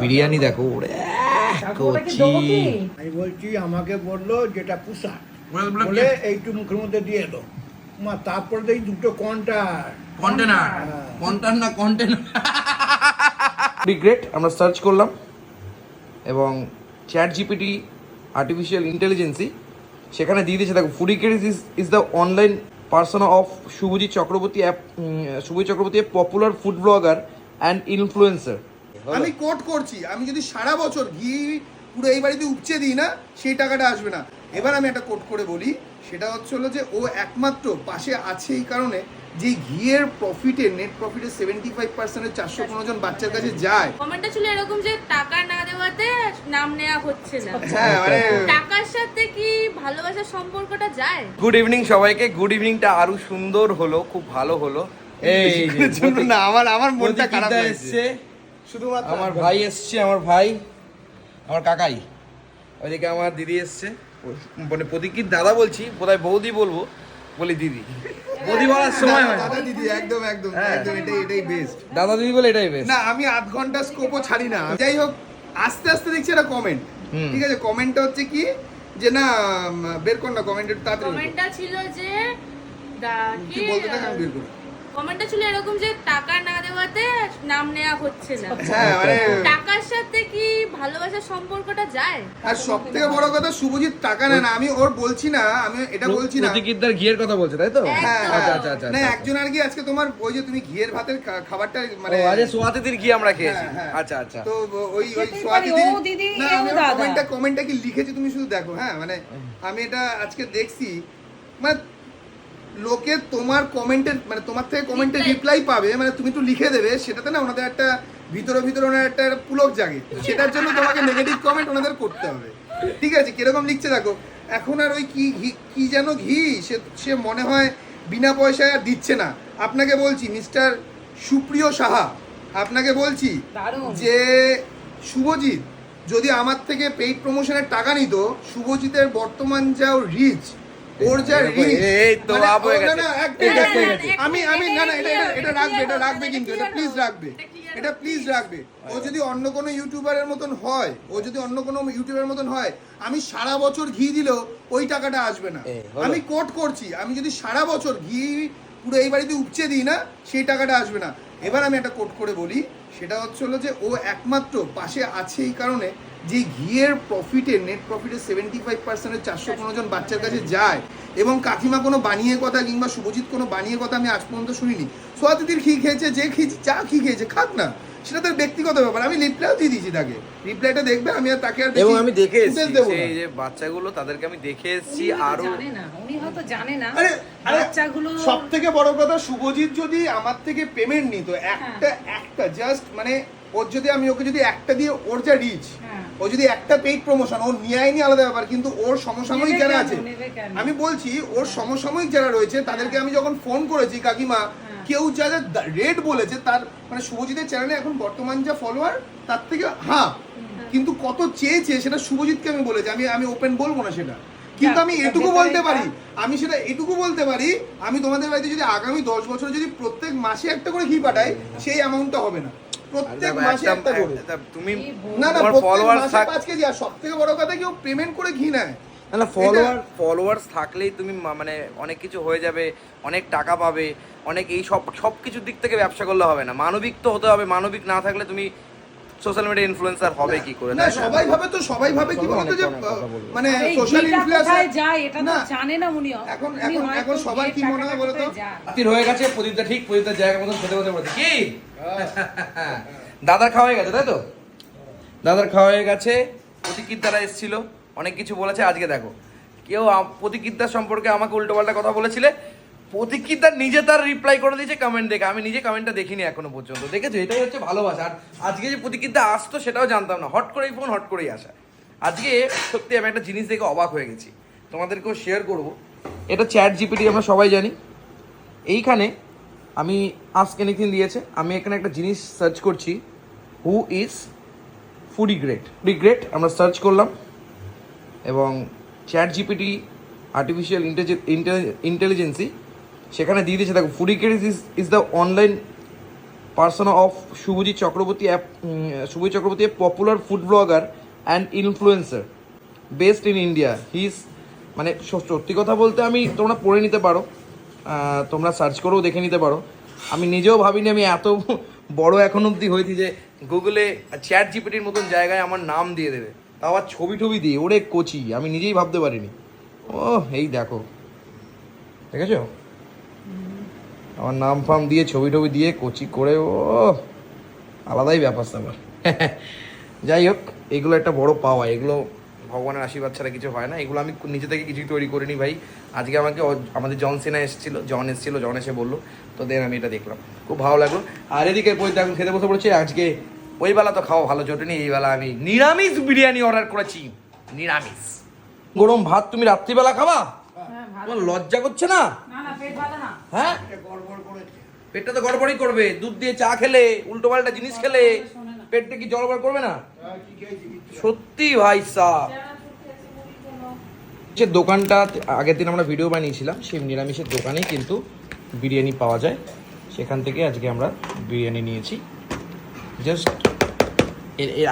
বিরিয়ানি দেখো ওরে কচি। আমি বলছি আমাকে বলল যেটা পুষা। বলে এইটু মুখের মধ্যে দিয়ে এলো। মা তারপরে দেখি দুটো কন্টার কন্টেনার। কন্টেনার না কন্টেনার গ্রেট আমরা সার্চ করলাম। এবং চ্যাট জিপিটি আর্টিফিশিয়াল ইন্টেলিজেন্সি সেখানে দিয়ে দিয়েছে দেখো foodie credit is is the online persona of Shubhajit Chakraborty app Shubhajit Chakraborty popular food blogger and influencer আমি কোট করছি আমি যদি সারা বছর ঘি পুরো এই বাড়িতে উপচে দিই না সেই টাকাটা আসবে না। এবার আমি একটা কোট করে বলি সেটা হচ্ছে হলো যে ও একমাত্র পাশে আছে এই কারণে যে ঘিয়ের প্রফিটের নেট প্রফিটের সেভেন্টি ফাইভ পার্সেন্টের চারশো পনেরো জন বাচ্চার কাছে যায়। কমেন্টটা ছিল এরকম যে টাকা না দেওয়াতে নাম নেওয়া হচ্ছে না। হ্যাঁ মানে টাকার সাথে কি ভালোবাসার সম্পর্কটা যায়? গুড ইভিনিং সবাইকে। গুড ইভিনিংটা আরও সুন্দর হলো খুব ভালো হলো। এই না আমার আমার মনটা খারাপ হয়েছে এসছে। শুধুমাত্র আমার ভাই এসছে আমার ভাই আমার কাকাই। ওইদিকে আমার দিদি এসছে। মানে প্রতীকীর দাদা বলছি বোধহয় বৌদি বলব বলি দিদি। বৌদি বলার সময় হয় দাদা দিদি একদম একদম হ্যাঁ। একদম এটাই এটাই বেস্ট দাদা দিদি বলে এটাই বেশ না আমি আধ ঘণ্টা স্কোপও ছাড়ি না। যাই হোক আস্তে আস্তে দেখছি একটা কমেন্ট ঠিক আছে কমেন্টটা হচ্ছে কি যে না বের কর না কমেন্টের তাড়াতাড়ি। কমেন্টটা ছিল যে দা- কি কি বলতে থাক আমি বের করি কমেন্টটা ছিল এরকম যে টাকা না দেওয়াতে নাম নেওয়া হচ্ছে না। হ্যাঁ মানে টাকার সাথে কি ভালোবাসার সম্পর্কটা যায়? আর সব থেকে বড় কথা শুভজিৎ টাকা নেয় না। আমি ওর বলছি না আমি এটা বলছি না। প্রতীকীরদার ঘিয়ের কথা বলছে তাই তো? হ্যাঁ আচ্ছা আচ্ছা আচ্ছা না আচ্ছা। একজন আর কি আজকে তোমার ওই যে তুমি ঘিয়ের ভাতের খাবারটা মানে আজ সোয়াতিদির ঘি আমরা খেয়েছি। হ্যাঁ, হ্যাঁ। আচ্ছা আচ্ছা। তো ওই ওই খেতেই সোয়া পারি, দিদি ও দিদি, না আমি কমেন্টটা কমেন্টটা কি লিখেছি তুমি শুধু দেখো হ্যাঁ? মানে আমি এটা আজকে দেখছি। মানে লোকে তোমার কমেন্টের মানে তোমার থেকে কমেন্টের রিপ্লাই পাবে মানে তুমি একটু লিখে দেবে সেটাতে না ওনাদের একটা ভিতরে ভিতরে ওনার একটা পুলক জাগে। সেটার জন্য তোমাকে নেগেটিভ কমেন্ট ওনাদের করতে হবে। ঠিক আছে কীরকম লিখছে দেখো এখন আর ওই কি ঘি- কি যেন ঘি সে সে মনে হয় বিনা পয়সায় আর দিচ্ছে না। আপনাকে বলছি মিস্টার সুপ্রিয় সাহা আপনাকে বলছি যে শুভজিৎ যদি আমার থেকে পেইড প্রমোশনের টাকা নিত শুভজিতের বর্তমান যা রিচ ওর যা এই তো আপ হয়ে গেছে। একদম না, না, একদম। না, একটু- আমি আমি না না এটা এটা- রাখবে এটা রাখবে কিন্তু এটা প্লিজ রাখবে এটা প্লিজ রাখবে। ও যদি অন্য কোনো ইউটিউবারের মতন হয় ও যদি অন্য কোনো ইউটিউবের মতন হয় আমি সারা বছর ঘি দিলেও ওই টাকাটা আসবে না। আমি কোট করছি আমি যদি সারা বছর ঘি পুরো এই বাড়িতে উপচে দিই না সেই টাকাটা আসবে না। এবার আমি একটা কোট করে বলি, সেটা হচ্ছে হলো যে, ও একমাত্র পাশে আছে এই কারণে যে ঘিয়ের প্রফিটে নেট প্রফিটে সেভেন্টি ফাইভ পার্সেন্টের চারশো পনেরো জন বাচ্চার কাছে যায় এবং কাকিমা কোনো বানিয়ে কথা কিংবা শুভজিৎ কোনো বানিয়ে কথা আমি আজ পর্যন্ত শুনিনি। সোয়াতিদির ঘি খেয়েছে, যে খি চা খি খেয়েছে, খাক না। সেটা তার ব্যক্তিগত ব্যাপার। আমি রিপ্লাইও দিয়ে দিয়েছি তাকে। রিপ্লাইটা দেখবে আমি আর তাকে আর দেখি এবং আমি দেখে এসেছি। সেই যে বাচ্চাগুলো তাদেরকে আমি দেখে এসেছি উনি আরও। জানে না উনি হয়তো জানে না আরে আরে বাচ্চাগুলো সবথেকে বড় কথা শুভজিৎ যদি আমার থেকে পেমেন্ট নিত একটা একটা জাস্ট মানে ওর যদি আমি ওকে যদি একটা দিয়ে ওর যা রিচ হ্যাঁ। ও যদি একটা পেইড প্রমোশন ও নিয়ে আয়নি আলাদা ব্যাপার কিন্তু ওর সমসাময়িক যারা আছে আমি বলছি ওর সমসাময়িক যারা রয়েছে তাদেরকে আমি যখন ফোন করেছি কাকিমা হ্যাঁ। কেউ যা যা রেট বলেছে তার মানে শুভজিতের চ্যানেলে এখন বর্তমান যা ফলোয়ার তার থেকে হ্যাঁ কিন্তু কত চেয়েছে সেটা শুভজিৎকে আমি বলেছি আমি আমি ওপেন বলব না সেটা। কিন্তু আমি এটুকু বলতে পারি আমি সেটা এটুকু বলতে পারি আমি তোমাদের বাড়িতে যদি আগামী দশ বছর যদি প্রত্যেক মাসে একটা করে ঘি পাঠাই সেই অ্যামাউন্টটা হবে না। প্রত্যেক মাসে একটা- করে। তুমি না না থাক- পাঁচ কেজি আর সব থেকে বড় কথা কেউ পেমেন্ট করে ঘি নেয়? না না ফলোয়ার ফলোয়ার্স থাকলেই তুমি মানে অনেক কিছু হয়ে যাবে অনেক টাকা পাবে অনেক এই সব সব কিছুর দিক থেকে ব্যবসা করলে হবে না। মানবিক তো হতে হবে মানবিক না থাকলে তুমি সোশ্যাল মিডিয়া ইনফ্লুয়েন্সার হবে কি করে? না সবাই ভাবে তো সবাই ভাবে কি বলতো যে। মানে সোশ্যাল ইনফ্লুয়েন্সার যায় এটা তো জানে না উনি এখন এখন এখন সবার কি মনে হয় টাকাটা বলো তো কোথায় যায়? রাত্রির হয়ে গেছে প্রদীপটা ঠিক প্রদীপটার জায়গা খেতে পড়েছে। কি? দাদার খাওয়া হয়ে গেছে তাই তো? দাদার খাওয়া হয়ে গেছে প্রতীকির দ্বারা এসেছিল অনেক কিছু বলেছে আজকে দেখো। কেউ প্রতীকিদ্দার সম্পর্কে আমাকে উল্টোপাল্টা কথা বলেছিলে প্রতীকিদ্দার নিজে তার রিপ্লাই করে দিয়েছে কমেন্ট দেখে। আমি নিজে কমেন্টটা দেখিনি এখনও পর্যন্ত। দেখেছ? এটাই হচ্ছে ভালোবাসা। আর আজকে যে প্রতীকিদ্দা আসতো সেটাও জানতাম না। হট করেই ফোন হট করেই আসা। আজকে সত্যি আমি একটা জিনিস দেখে অবাক হয়ে গেছি। তোমাদেরকেও শেয়ার করব। এটা চ্যাট জিপিটি আমরা সবাই জানি। এইখানে আমি আস্ক এনিথিং দিয়েছে। আমি এখানে একটা জিনিস সার্চ করছি। Who is foodie great foodie great আমরা সার্চ করলাম। এবং চ্যাট জিপিটি আর্টিফিশিয়াল ইন্টেলিজেন্সি সেখানে দিয়ে দিয়েছে। দেখো, foodie great is is the online person of Shubhajit Chakraborty app Shubhajit Chakraborty popular food blogger and influencer best in India. His মানে সত্যি কথা বলতে আমি, তোমরা পড়ে নিতে পারো। তোমরা সার্চ করেও দেখে নিতে পারো। আমি নিজেও ভাবিনি আমি এত বড় এখন অবধি হয়েছি যে গুগলে চ্যাট জিপিটির মতন জায়গায় আমার নাম দিয়ে দেবে। তাও আবার ছবি টবি দিয়ে, ওরে কোচি, আমি নিজেই ভাবতে পারিনি। ও এই দেখো। ঠিক আছে আমার নাম ফাম দিয়ে ছবি টবি দিয়ে কোচি করে ও আলাদাই ব্যাপার স্যাপার। যাই হোক এগুলো একটা বড় পাওয়া এগুলো ভগবানের আশীর্বাদ ছাড়া কিছু হয় না। এগুলো আমি নিজে থেকে কিছুই তৈরি করিনি ভাই। আজকে আমাকে আমাদের জন সেনা এসেছিল জন এসেছিল জন এসে বলল তো দেন আমি এটা দেখলাম। খুব ভালো লাগল। আর এদিকে পৈতে এখন খেতে বসে পড়েছি। আজকে ওই বেলা তো খাওয়া ভালো জোটেনি এই বেলা আমি নিরামিষ বিরিয়ানি অর্ডার করেছি। নিরামিষ। গরম ভাত তুমি রাত্রিবেলা খাবা? তোমার লজ্জা করছে না? হ্যাঁ? পেটটা তো গড়বড়ই করবে দুধ দিয়ে চা খেলে উল্টো পাল্টা জিনিস খেলে পেটটা কি জড়বড় করবে না? খেয়েছি কিচ্ছু সত্যি ভাই সাহ যে দোকানটা আগের দিন আমরা ভিডিও বানিয়েছিলাম সেই নিরামিষের দোকানেই কিন্তু বিরিয়ানি পাওয়া যায়। সেখান থেকে আজকে আমরা বিরিয়ানি নিয়েছি। জাস্ট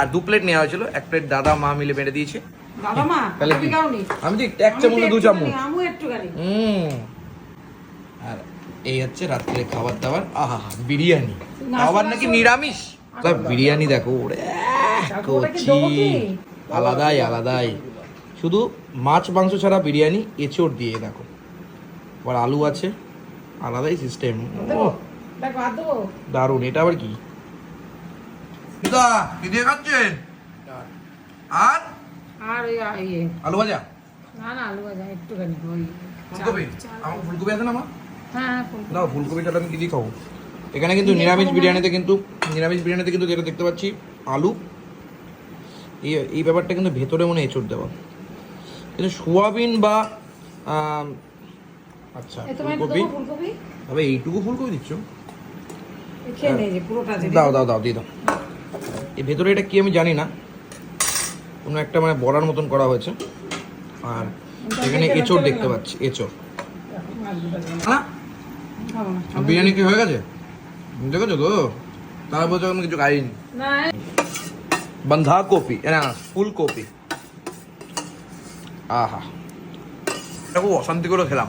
আর দু প্লেট নেওয়া হয়েছিল এক প্লেট দাদা মা মিলে বেড়ে দিয়েছে। বাবা মা আমি এক চামচ দু চামচ। আমু হুম। আর এই হচ্ছে রাত্রে খাবার দাবার আহা বিরিয়ানি। আবার নাকি নিরামিষ? তা বিরিয়ানি দেখো ওরে কচি। আলাদাই আলাদাই। শুধু মাছ মাংস ছাড়া বিরিয়ানি এঁচড় দিয়ে দেখো। আবার আলু আছে আলাদাই সিস্টেম দারুণ এটা আবার কি? দিয়ে খাচ্ছেন আর? আর ইয়ে। আলু ভাজা? না না আলু ভাজা একটুখানি ফুলকপি? আমার ফুলকপি আছে না মা? হ্যাঁ হ্যাঁ দাও ফুলকপি ছাড়া আমি কি দিয়ে খাব? এখানে কিন্তু নিরামিষ বিরিয়ানিতে কিন্তু নিরামিষ বিরিয়ানিতে কিন্তু যেটা দেখতে পাচ্ছি আলু। এই এই ব্যাপারটা কিন্তু ভেতরে মনে হয় এঁচড় দেওয়া। কিন্তু সোয়াবিন বা আচ্ছা ফুলকপি? তবে এইটুকু ফুলকপি দিচ্ছ? নে দাও দাও দাও দিয়ে দাও। এই ভেতরে এটা কি আমি জানি না। কোনো একটা মানে বড়ার মতন করা হয়েছে। আর এখানে এঁচড় দেখতে পাচ্ছি এঁচড়। না না বিরিয়ানি কি হয়ে গেছে? দেখেছ তো? তার বলছে আমি কিছু খাইনি। না বাঁধাকপি না ফুলকপি। আহা। এটা খুব অশান্তি করে খেলাম।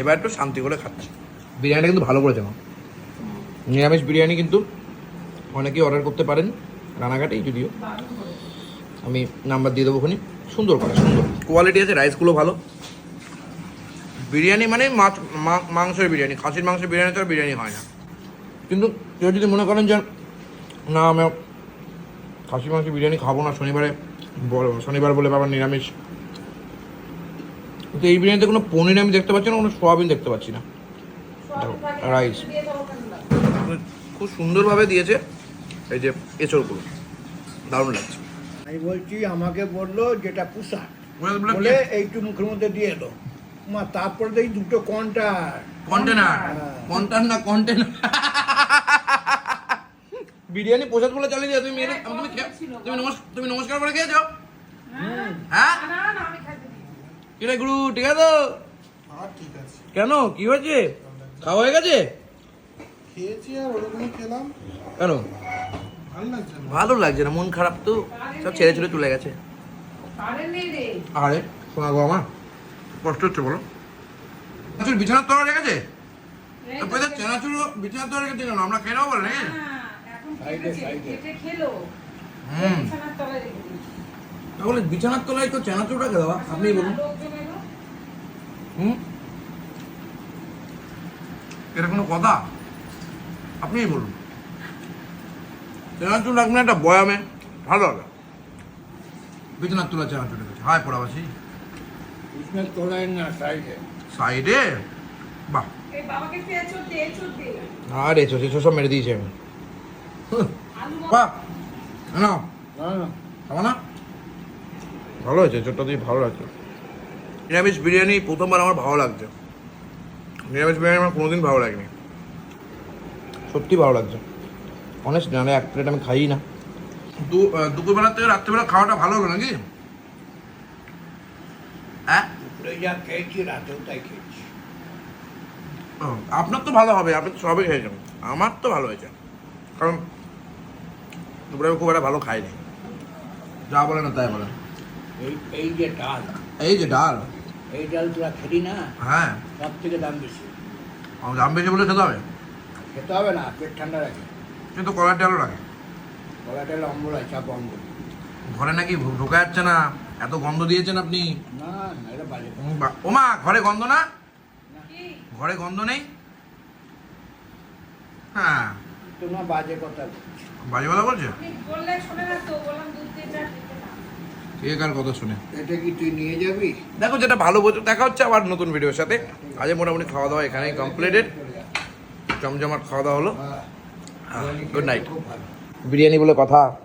এবার একটু শান্তি করে খাচ্ছি। বিরিয়ানিটা কিন্তু ভালো করেছে মা। নিরামিষ বিরিয়ানি কিন্তু অনেকেই অর্ডার করতে পারেন রানাঘাটেই যদিও। আমি নাম্বার দিয়ে দেবো ওখানে সুন্দর করে সুন্দর। কোয়ালিটি আছে রাইসগুলো ভালো। বিরিয়ানি মানে মাছ মাংসের বিরিয়ানি খাসির মাংসের বিরিয়ানি তো আর বিরিয়ানি হয় না। কিন্তু কেউ যদি মনে করেন যে না আমি খাসি মাংস বিরিয়ানি খাব না শনিবারে শনিবার বলে বাবার নিরামিষ। কিন্তু এই বিরিয়ানিতে কোনো পনির আমি দেখতে পাচ্ছি না কোনো সোয়াবিন দেখতে পাচ্ছি না। রাইস খুব সুন্দরভাবে দিয়েছে এই যে এঁচড়গুলো। দারুণ লাগছে। আমি বলছি আমাকে বলল যেটা পুষা বলে এইটু মুখের মধ্যে দিয়ে এলো। মা তারপরে দেখি দুটো কন্টার কন্টেনার কন্টেনার না কন্টেনার বিরিয়ানি প্রসাদ বলে চালিয়ে দিয়ে তুমি মেরে তুমি তুমি নমস্কার তুমি নমস্কার করে খেয়েছো? হ্যাঁ। না না আমি খাইতে দিই কি রে গুরু ঠিক আছে? তো আর ঠিক আছে। কেন? কি হয়েছে? খাওয়া হয়ে গেছে? খেয়েছি আর ওরকমই খেলাম। কেন? ভালো লাগছে না। ভালো লাগছে না মন খারাপ তো। সব ছেড়ে ছেড়ে চলে গেছে। আরে শোনা গো আমার। কষ্ট হচ্ছে বলো। চানাচুর বিছানার তলা রেখেছে? চানাচুর বিছানার তলা রেখেছে কেন? আমরা নেব বলে নাকি? হুম। তাহলে বিছানার তলায় তো চানাচুর রাখে দেওয়া আপনি বলুন। হুম? এটা কোনো কথা? আপনিই বলুন। চানাচুর রাখবেন একটা বয়ামে ভালো হবে। বিছানার তোলা চানাচুর রেখেছে। হায় পড়াবাসি। কৃষ্ণের তোলায় না সাইডে সাইডে বাহ এই বাবাকে একটু এঁচোড় দে, এঁচোড় দে। আর এসো এসো সব মেরে দিয়েছে আমি বাহ না না না ভালো হয়েছে চোটটা দিয়ে ভালো লাগছে। নিরামিষ বিরিয়ানি প্রথমবার আমার ভালো লাগছে। নিরামিষ বিরিয়ানি আমার কোনোদিন ভালো লাগেনি। সত্যি ভালো লাগছে। অনেস্ট না এক প্লেট আমি খাই না। দু দুপুরবেলা থেকে রাত্রিবেলা খাওয়াটা ভালো হলো নাকি হ্যাঁ দুপুরে যা খেয়েছি রাতেও তাই খেয়েছি? ও, আপনার তো ভালো হবে আপনি সবই খেয়েছেন আমার তো ভালো হয়েছে। কারণ দুপুরে খুব একটা ভালো খাইনি যা বলে না তাই বলে এই এই যে ডাল। এই যে ডাল? এই ডাল তোরা খেলি না? হ্যাঁ। সব থেকে দাম বেশি। আমার দাম বেশি বলে খেতে হবে? খেতে হবে না পেট ঠান্ডা রাখে। কিন্তু কলার ডালও রাখে গলা ডাল অম্বল আছে অম্বল। ঘরে নাকি ঢোকা যাচ্ছে না। এত গন্ধ দিয়েছেন আপনি? না না এটা বাজে। উম, বা- ওমা ঘরে গন্ধ না? ঘরে গন্ধ নেই? হ্যাঁ। তোমার বাজে কথা। বাজে কথা বলছে? আপনি বললে শোনে না তো বললাম দুধ দিয়ে চা খেতে না। কে কার কথা শুনে? এটা কি তুই নিয়ে যাবি? দেখো যেটা ভালো বোঝো দেখা হচ্ছে আবার নতুন ভিডিওর সাথে। আজ মোটামুটি খাওয়া দাওয়া এখানেই কমপ্লিটেড জমজমাট খাওয়া দাওয়া হলো। হ্যাঁ। গুড নাইট বিরিয়ানি বলে কথা।